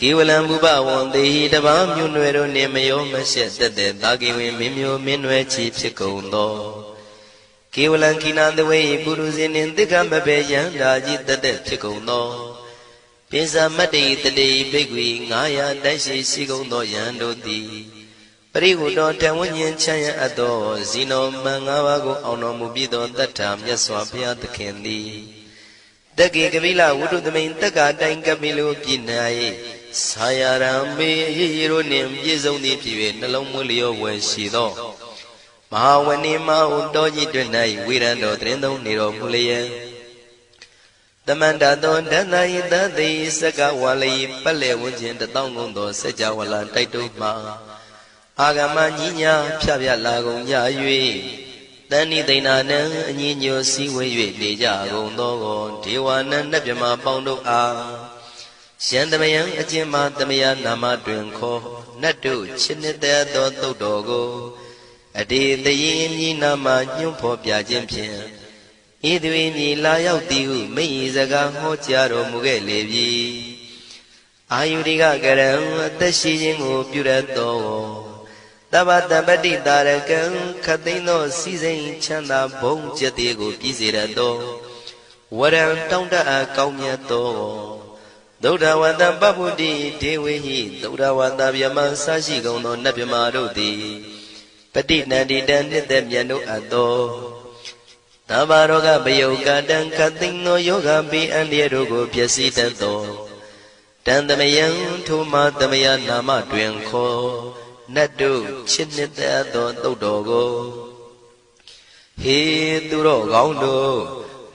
ကေဝလံဘုပဝံတေဟိတပံမြို့နွယ်တို့နှင့်မယောမရှက်တက်တဲ့တာကိဝင်မင်းမျိုးမင်းနွယ်ချီဖြစ်ကုန်သောကေဝလံခိနာတဝေပုရုဇဉ်နှင့်တိက္ကမဘေယံဓာကြီးတက်တဲ့ဖြစ်ကုန်သောပိစမတ္တိတတိဘိက္ခွေ900တိုက်ရှိရှိကုန်သောယံတို့သည်ပရိဟုတော်တဝဉ္ဉ္ချမ်းရအပ်သောဇီနောမန်၅ပါးကိုအောင်တော်မူပြီးသောတတ္ထာမြတ်စွာဘုရားသခင်သည်တက္ကေကပိလဝုဒ္ဓသမိန်တက္ကာတိုင်ကပိလိုပြည်၌ ဆာယရံမေအရေးရတို့နှင့်ပြည့်စုံသည်ဖြစ်၍နှလုံးမွေးလျောဝယ်ရှိသောမဟာဝဏိမဟုတောကြီးတွင်၌ဝိရံတော်တရင်သုံးနေတော်မူလျက်တမန္တသောဒန္တယိတသိစကဝါလိပက်လေဝန်းကျင်တတောင်းကုန်သောစัจ java လာတိုက်တုမှအာဂမညီညာဖြဖြလာကုန်ကြ၍တဏိသိဏနံအညီညွတ်စည်းဝေး၍နေကြကုန်သောဒေဝနံနတ်မြမပေါင်းတို့အား ရှန္တမယံအကျဉ်းမှတမယနာမတွင်ခေါ်နတ်တို့ချစ်နှစ်သက်သောတုတ်တော်ကိုအတေတရင်မြည်နာမညွှန်းဖော်ပြခြင်းဖြင့်ဤသူ၏မြည်လာရောက်သည်ဟုမိဤစကားဟောကြားတော်မူခဲ့လေပြီအာယုရိကကရံအသက်ရှိခြင်းကိုပြုရသောတပ္ပတပတိတာရကံခသိန်းသောစီစိန်ချမ်းသာဘုံကျက်သေးကို ပြည်စေရသောဝရံတောင်းတအကောင်းမြတ်သော သုဒ္ဓဝန္တပပ္ပုတိဒေဝေဟိသုဒ္ဓဝန္တဗျမဆရှိကုန်သောနတ်ဗျမာတို့သည်ပฏิနန္တိတံနှစ်သက်မြတ်တို့အပ်သောသဗ္ဗရောဂပယုတ်ကတံခသိန်သောယောဂပိအန္တရာတို့ကိုပျက်စီးတတ်သောတန်သမယံထိုမသမယနာမတွင်ခေါ်နတ်တို့ချစ်နှစ်သက်သောတုတ်တော်ကိုဟေသူတော်ကောင်းတို့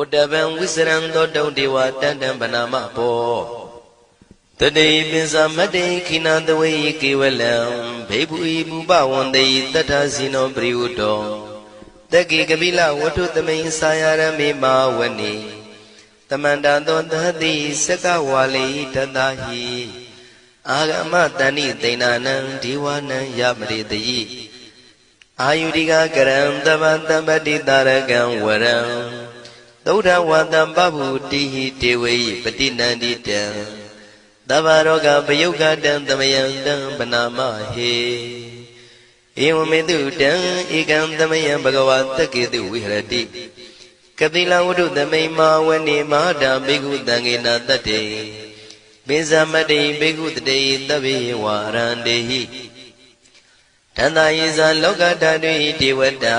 ဝတ္တဗံဝိစရံသောတုံဒေဝတန္တံဗနာမဘောတတိပိစမတေခိနာတဝေကေဝလံဘေဘူဤဘူပဝန္တေတတ္ထဇိနောပရိဝတ္တောတက္ကိကပိလဝတ္ထုသမိန်စာယရမေမာဝနေတမန္တသောသတိစကဝါလိတတဟိအာဂမတဏိသိဏနံဒီဝနံယမရိတယိအာယုရိကကရံတပတမ္ပတိတာရကံဝရံ သုဒ္ဓဝတံပဗုတိဟိတေဝေယပတိနန္တိတံသဗ္ဗရောဂပယုတ်ကတံသမယံတံပနာမဟေဧဝမေတုတံဧကံသမယံဘဂဝတက္ကေတုဝိဟရတိကတိလဝတ္ထုသမိန်မာဝနေမဟာတံဘေကုတံငေနာတတ္တေပိဇမတိဘေကုတတေသဗ္ဗေဝါရန္တေဟိတန္တာယေဇာလောကဓာတုဟိဒေဝတာ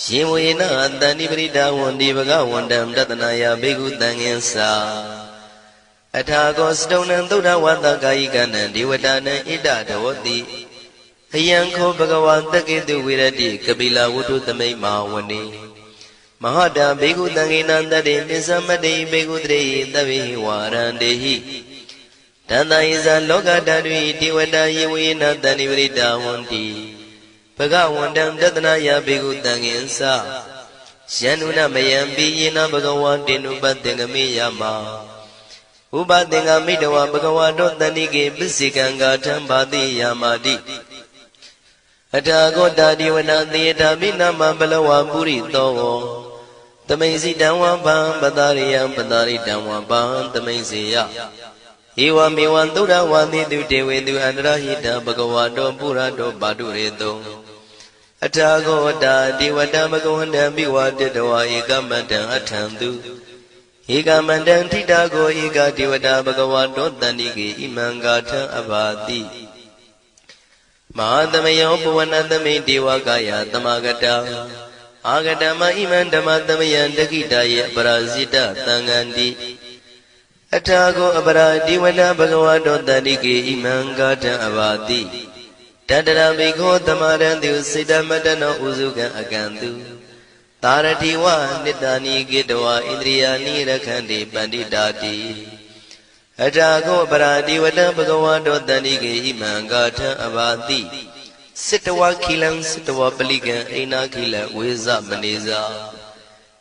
ရှင်ဝေနတန္တိပရိဒါဝန္ဒီဘဂဝန္တံတတနာယဘေကုတံငင်္စာအထာကောစတုံနံသုဒ္ဓဝတ္တကာယိကနံဒေဝတာနံဣဒတဝတိအယံခောဘဂဝါတက္ကေတုဝိရတိကပိလဝတ္ထုသမိတ်မာဝနေမဟာတာဘေကုတံငေနံတတေပိသမတိဘေကုတရေသဗ္ဗေဝါရန္တေဟိတန္တယေဇာလောကဓာတုဒေဝတာယေဝေနတန္တိပရိဒါဝန္တိ ဘဂဝန္တံတတနာယဘေကုတံငင်္စာယန္နုနမယံပိယေနဘဂဝါတေနုပတ္တင်္ဂမေယမဥပသင်္ကမိတဝဘဂဝါတောတဏိကေပစ္စေကံဂါထံဘာတိယာမာတိအထာဂောတာဒီဝနာသေတာမိနာမဘလဝပုရိသောဝသမိန်စီတံဝံဗံပတာရိယံပတာရိတံဝံဗံသမိန်စေယဧဝမေဝံသုဒ္ဓဝါတိတုတေဝေတုအန္တရဟိတဘဂဝါတောပုရတောပါတုရေတော အထာဂောတာဒီဝတမဂဝန္တံမိဝတတဝါဧကမတ္တံအထံသူဧကမန္တံထိတာကိုဧကဒေဝတာဘဂဝါတောတန္တိကေဣမံဂါထံအဘာတိမဟာသမယောပဝနသမိဒေဝကာယသမဂတအာဂတမဣမံဓမ္မသမယံတကိတာယေပရာဇိတသံဃန္တိအထာကိုအပရာဒီဝနာဘဂဝါတောတန္တိကေဣမံဂါထံအဘာတိ တတရမိခောသမရံတုစေတမတနောဥစုကံအကံတုသာရတိဝနိတ္တနိကေတဝဣန္ဒြိယာနိရခန္တိပန္တိတာတိအထာကောပရာတိဝတံဘဂဝါတောတန္တိကေဣမံဂါထံအဘာတိစိတဝခိလံစိတဝပလိကံအိနာခိလံဝေဇမနေဇာ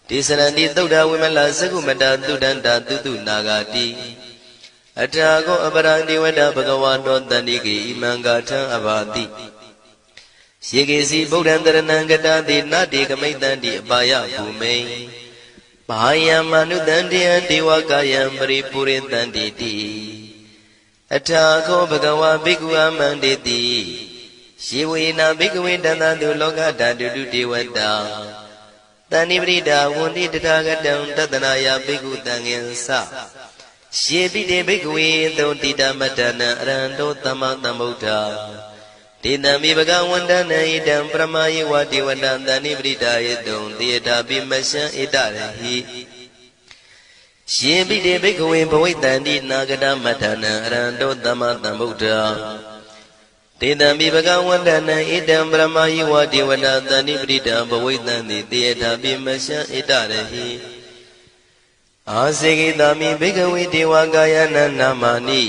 ဒေသရဏိသုဒ္ဓဝိမလသကုမတသုဒန္တာတုတုနာဂာတိ အထာကောအပရာတိဝတဘဂဝါတောတန္တိကေဣမံဂါထံအဘာတိယေကေစီဗုဒ္ဓံတရဏံကတာတိနတေကမိတ္တံတိအပါယဘူမိန်ဘာယံမနုတံတေယံဒေဝကာယံပရိပုရိတံတိတိအထာခောဘဂဝါဘိက္ခုအမန္တေတိယေဝေနာဘိက္ခဝေတန္တတုလောကဓာတုတုဒေဝတာတဏိပရိဒါဝန္တိတထာဂတံတတနာယဘိက္ခုတံငင်္စ ယေပိတေဘိက္ခဝေသုံတိတမတ္တနံအရဟံတောသမ္မာသမ္ဗုဒ္ဓဒေတံမိဘဂဝန္တနံဣတံပရမယေဝဒေဝတံတဏိပရိဒါယေတုံတေတာပိမရှံဣတရဟိရှင်ပိတေဘိက္ခဝေဘဝိတံတိနာဂတမတ္ထနံအရဟံတောသမ္မာသမ္ဗုဒ္ဓတေတံမိဘဂဝန္တနံဣတံပရမယေဝဒေဝတံတဏိပရိဒံဘဝိတံတိတေတာပိမရှံဣတရဟိ အာစေကိတာမိဘိက္ခဝေဒေဝကာယနာနာမာနိ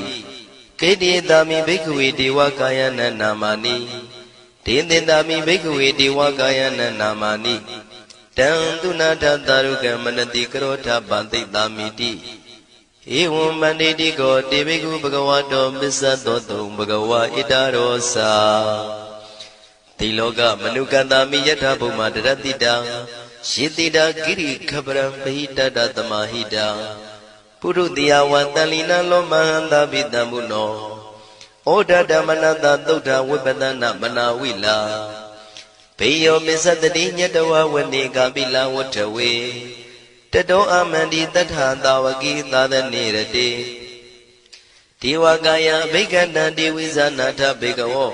ကေတိတာမိဘိက္ခဝေဒေဝကာယနာနာမာနိဒေသင်တာမိဘိက္ခဝေဒေဝကာယနာနာမာနိတံသူနာထသာရုကမနတိကရောထပန္တိတာမိတိဧဝံမန္တိတိကောတေဘိက္ခုဘဂဝါတောပစ္စသောတုံဘဂဝါဣတရောစာတိလောကမနုကတာမိယထာဘုမတရတိတံ ယေတိတာကိရိခပရံပဟိတတသမာဟိတာပုရုတိယဝတန်လီနလောမဟန္တာပိတံဘုနောဩဒဓမ္မနတသုဒ္ဓဝိပဒနာမနာဝိလာဘေယောမစ္စတတိညတဝဝနေကပိလဝထဝေတတောအမန္တိတထသာဝကိသာသနေရတိဒေဝကာယဘိက္ခဏံဒေဝိဇာနာထဘေကဝော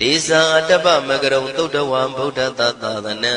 ဒေသံအတ္တပမကရုံသုတ်တဝံဗုဒ္ဓသာသနံ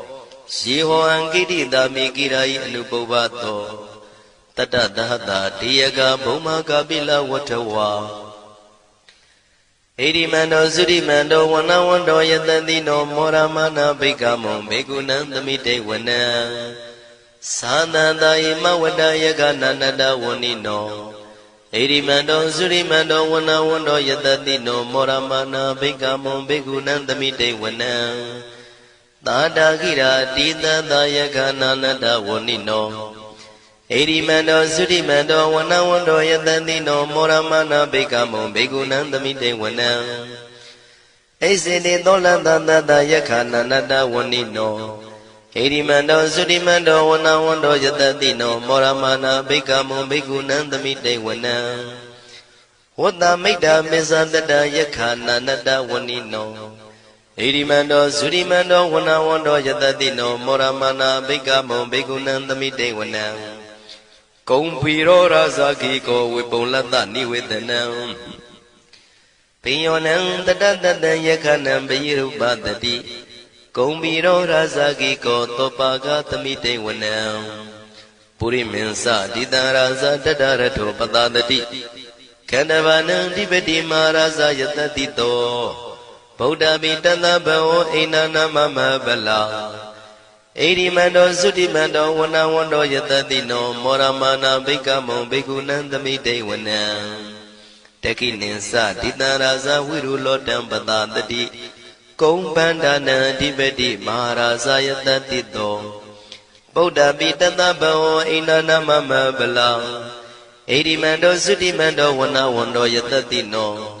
ယေဟောအံကိတိတာမိကိရာယအနုပုဗ္ဗသောတတတဟတာတေယကဘုံမာကပိလဝတ္ထဝါဣရိမန္တောသုရိမန္တောဝနဝန္တောယတတိနောမောရမနာဘိကမောဘေကုဏံသမိတေဝနံသာသန္တာယမဝတ္တယကနန္တဝဏိနောဣရိမန္တောသုရိမန္တောဝနဝန္တောယတတိနောမောရမနာဘိကမောဘေကုဏံသမိတေဝနံ သာတာခိရာတိတသာယကနာနတဝဏိနောဣရိမန္တောသုရိမန္တောဝနဝန္တောယတတိနောမောရမနာဘိကမောဘေကုဏံသမိတေဝနံဣစေတေသောလန္တတတယခာနာနတဝဏိနောဣရိမန္တောသုရိမန္တောဝနဝန္တောယတတိနောမောရမနာဘိကမောဘေကုဏံသမိတေဝနံဝတ္တမိတ္တာမေဇတတယခာနာနတဝဏိနော ဣရိမန္တောသုရိမန္တောဝနဝန္တောယတတိနောမောရမနာဘိကမောဘေကုဏံသမိတေဝနံကုံဖီရောရာဇာခိကောဝေပုံလတ္တနိဝေဒနံပိယောနံတတတတံယခဏံပိရုပတတိကုံဖီရောရာဇာခိကောသောပါကသမိတေဝနံပုရိမင်းစဒီတံရာဇတတရထောပတတတိခန္ဓဗာနံဒီပတိမာရာဇယတတိတော ဗုဒ္ဓပိတတဘောအိနာနမမဗလာဣရိမန္တောသုတိမန္တောဝနဝန္တောယတတိနော မောရမာနာဘိကမောဘိက္ခုနံသမိတေဝနံတကိနိသဒိတံရာဇဝိရုလောတံပတတတိကုံပန္ဒနံအဓိပတိမဟာရာဇယတတိတောဗုဒ္ဓပိတတဘောအိနာနမမဗလာဣရိမန္တောသုတိမန္တောဝနဝန္တောယတတိနော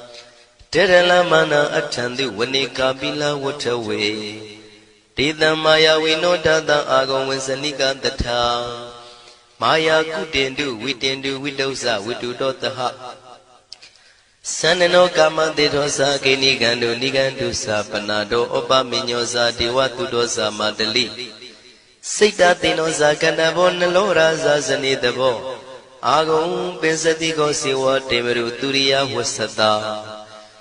တေရလမနာအထံတိဝနိကာပိလဝထဝေဒေတံမာယာဝိနောတတံအာဂုံဝေစနိကတထာမာယာကုတင်တုဝိတင်တုဝိတုဇဝိတုတောတဟသန္နနောကာမတေသောသာကိနိကံတုနိကံတုသာပနာတောဩပမညောသာဒေဝတုတောသာမတလိစိတ်တတေနောသာကန္တဘောနလောရာဇာဇနေတဘောအာဂုံပင်စတိကောစေဝတေမရုသူရိယဝသတာ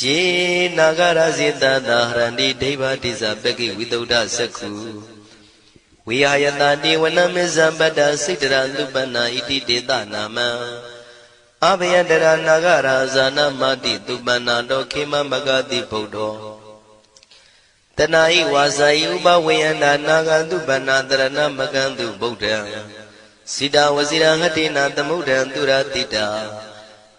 ယေနာဂရဇေတတာဟရန္တိဒိဗ္ဗတိဇပကိဝိတုဒ္ဓသက္ခုဝိဟာယတတိဝနမေဇံပတ္တစိတ်တရလူပနာဣတိတေတနာမံအဘယတရနာဂရာဇာနာမတိသူပနာတောခေမမဂတိဗုဒ္ဓောတနာဤဝါစာဤဥပဝေယန္တာနာဂတုပနာတရဏမကံတုဗုဒ္ဓံစိတဝစီရဟတိနာသမုဒ္ဒံသူရတိတာ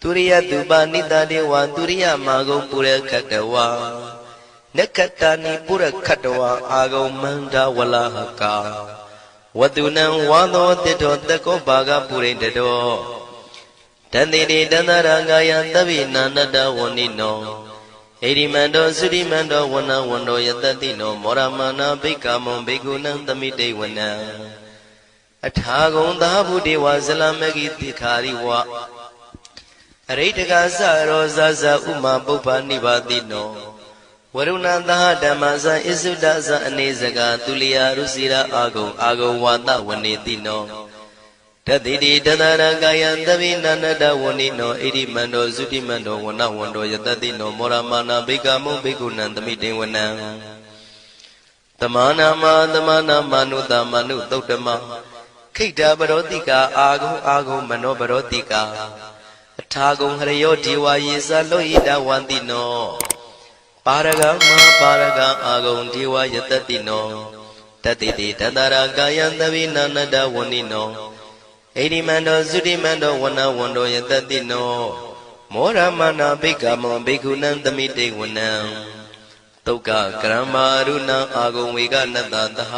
သူရိယသူပနိတတေဝသူရိယမာဂုံပုရခတဝါနက္ခတဏိပုရခတဝါအာဂုံမန္တဝလဟကာဝတုနံဝါသောတိတောတကောဘာဂပုရိတတောတန်တိတေတန္တရာငာယသဗ္ဗိနန္တတဝဏိနောဣရိမန္တောသုရိမန္တောဝနဝန္တောယတတိနောမောရမနာဘိက္ခမုံဘိက္ခုနံသမိတေဝနံအထာဂုံသာဘုဒေဝဇလမဂိတိခာရိဝ အရိတကသရောဇဇဥမာပုပ္ပနိပါတိနောဝရုဏသဟဓမ္မဇံဣစုဒဇံအနေစကာသူလျာရုစီရာအာဂုံအာဂုံဝါဒဝနေတိနောတတိတိတသရကာယံသဗိနန္တဝဏိနောဣရိမန္တောသုတိမန္တောဝနဝန္တောယတတိနောမောရမာနာဘိကမုဘိက္ခုနံသမိတေဝနံတမနာမတမနာမနုတမနုသုတ်တမခိတ္တပရောတိကာအာဂုံအာဂုံမနောပရောတိကာ အထာဂုံဟရယောဒီဝါယေသလောဣတဝန္တိနောပါရဂမပါရဂအာဂုံဒီဝါယတတိနောတတိတိတတရာကာယံသဗိနာနတဝဏိနောဣတိမန္တောသုတိမန္တောဝနဝန္တောယတတိနောမောရမနာဘိက္ခမောဘိက္ခုနံသမိတေဝနံတုတ်ကကရမရုဏံအာဂုံဝေကနတတဟ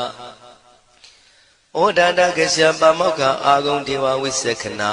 ဩဒတကရှပမောက္ခအာဂုံဒေဝဝိသခနာ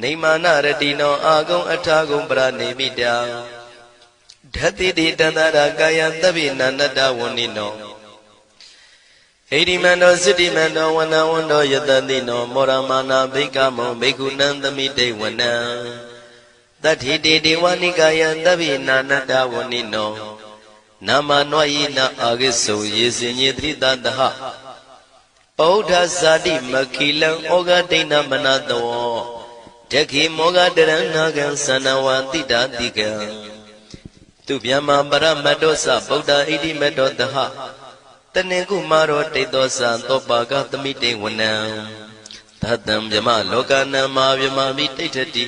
နေမာနရတိနောအာဂုံအထာဂုံပရနေမိတာဓတ္တိတိတန္တရာကာယသဗ္ဗိနန္တဝဏိနောဣတိမန္တောစိတိမန္တောဝနဝန္တောယတတိနောမောရမာနာဘိကမောဘိက္ခုနံသမိတေဝနံတတ္ထိတေဒေဝနိကာယသဗ္ဗိနာနတဝဏိနောနာမနောယိနအာဂိစုံယေစင်ညေတိတတဟဩဒ္ဓဇာတိမခိလံဩဃဒိဏမနတော တခိမောဂတရဏဂံသနဝတိတာတိကံသူဗျမပရမတ္တောသဗုဒ္ဓဣတိမတ္တောတဟတနေကုမာရောတိတ်သောသံသောပါကသမိတေဝနံသတ္တံဗျမလောကနံမာဗျမမိတိဋ္ဌတိ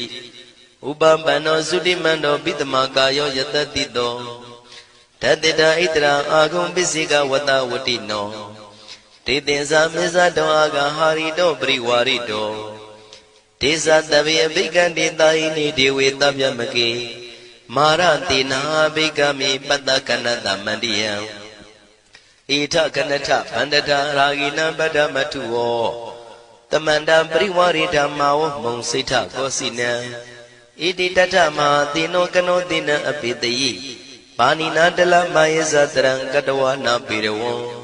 ဥပပန္နောသုတိမန္တောပိတမကာယောယတတိတောတတေတာဣတရာအာဂုံပစ္စိကဝတဝတိနောတေသင်္ဇာမေဇတောအာဂဟာရိတောပရိဝါရိတော ဒေသတဗေအဘိကံတေတာယိနိဒေဝေတဗျမကေမာရတိနာဘိကမိပတ္တကနတမန္တိယံဣထကနထဗန္တတာရာဂိနံပတ္တမထုဝောတမန္တပရိဝရိဓမ္မာဝမုံစိဋ္ဌကောစီနံဣတိတထမဟာတိနောကနောတိနံအပိတယိပါဏိနာတလမယေဇတရံကတဝနာပေရဝံ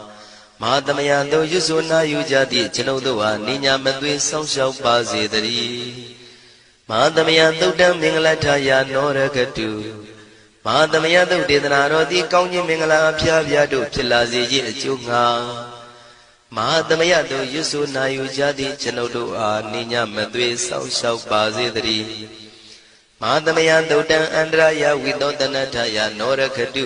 မဟာသမယသုတ်ရွစွနာယူကြသည့်ကျွန်ုပ်တို့ဟာနိညာမသွေဆောင်းလျှောက်ပါစေတည်းမဟာသမယသုတ်တံမင်္ဂလထယာနောရခတုမဟာသမယသုတ်ဒေသနာတော်သည်ကောင်းခြင်းမင်္ဂလာအဖျားဖျားတို့ဖြစ်လာစေခြင်းအကျိုးငှာမဟာသမယတို့ရွတ်ဆိုနာယူကြသည့်ကျွန်ုပ်တို့အားနိညာမသွေဆောက်ရှောက်ပါစေတည်းမဟာသမယသုတ်တံအန္တရာယဝိသောတနထယနောရခတု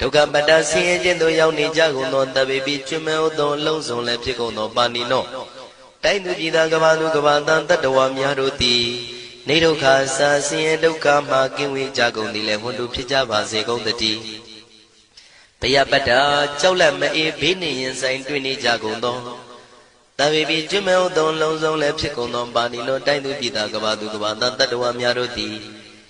ဒုက္ခပတ္တဆင်းရဲခြင်းသို့ရောက်နေကြကုန်သောတပိပိကျွမေဥသောလုံးစုံလည်းဖြစ်ကုန်သောပါဏိနောတိုင်းသူပြည်သားကဘာသူကဘာတန်တတ္တဝါများတို့သည်နေဒုက္ခစာဆင်းရဲဒုက္ခမှကင်းဝေးကြကုန်သည်လည်းဝန္တုဖြစ်ကြပါစေကုန်တည်းဘယပတ္တကြောက်လက်မအေးဘေးနေရင်ဆိုင်တွေ့နေကြကုန်သောတဝေပိကျွမေဥသောလုံးစုံလည်းဖြစ်ကုန်သောပါဏိနောတိုင်းသူပြည်သားကဘာသူကဘာတန်တတ္တဝါများတို့သည်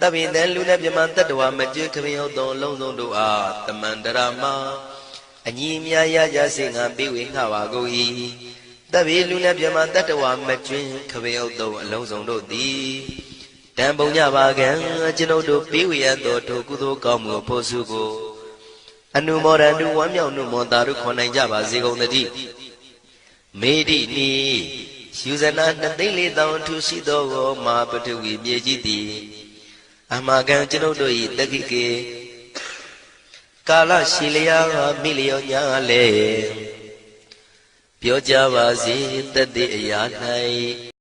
တပိတံလူနဲ့မြမတတ္တဝမကျွခမင်းဟုတ်သောအလုံးစုံတို့အားတမန္တရာမအညီအများရကြစေငါပေးဝေငှပါကုန်၏တပိလူနဲ့မြမတတ္တဝမကျွင်းခမင်းဟုတ်သောအလုံးစုံတို့သည်တံပုံညပါကံကျွန်ုပ်တို့ပေးဝေရသောထိုကုသိုလ်ကောင်းမှုဖို့စုကိုအနုမောဒန္တုဝမ်းမြောက်နှုမောတာတို့ခေါ်နိုင်ကြပါစေကုန်သတည်းမေတိနီယူဇနာနှစ်သိန်းလေးတောင်ထူရှိသောမာပထဝီမြေကြီးသည် အမကံကျွန်ုပ်တို့၏တက္ခိကေကာလရှိလျာမိလျောညာလေပြောကြပါစေတသက်အရာ၌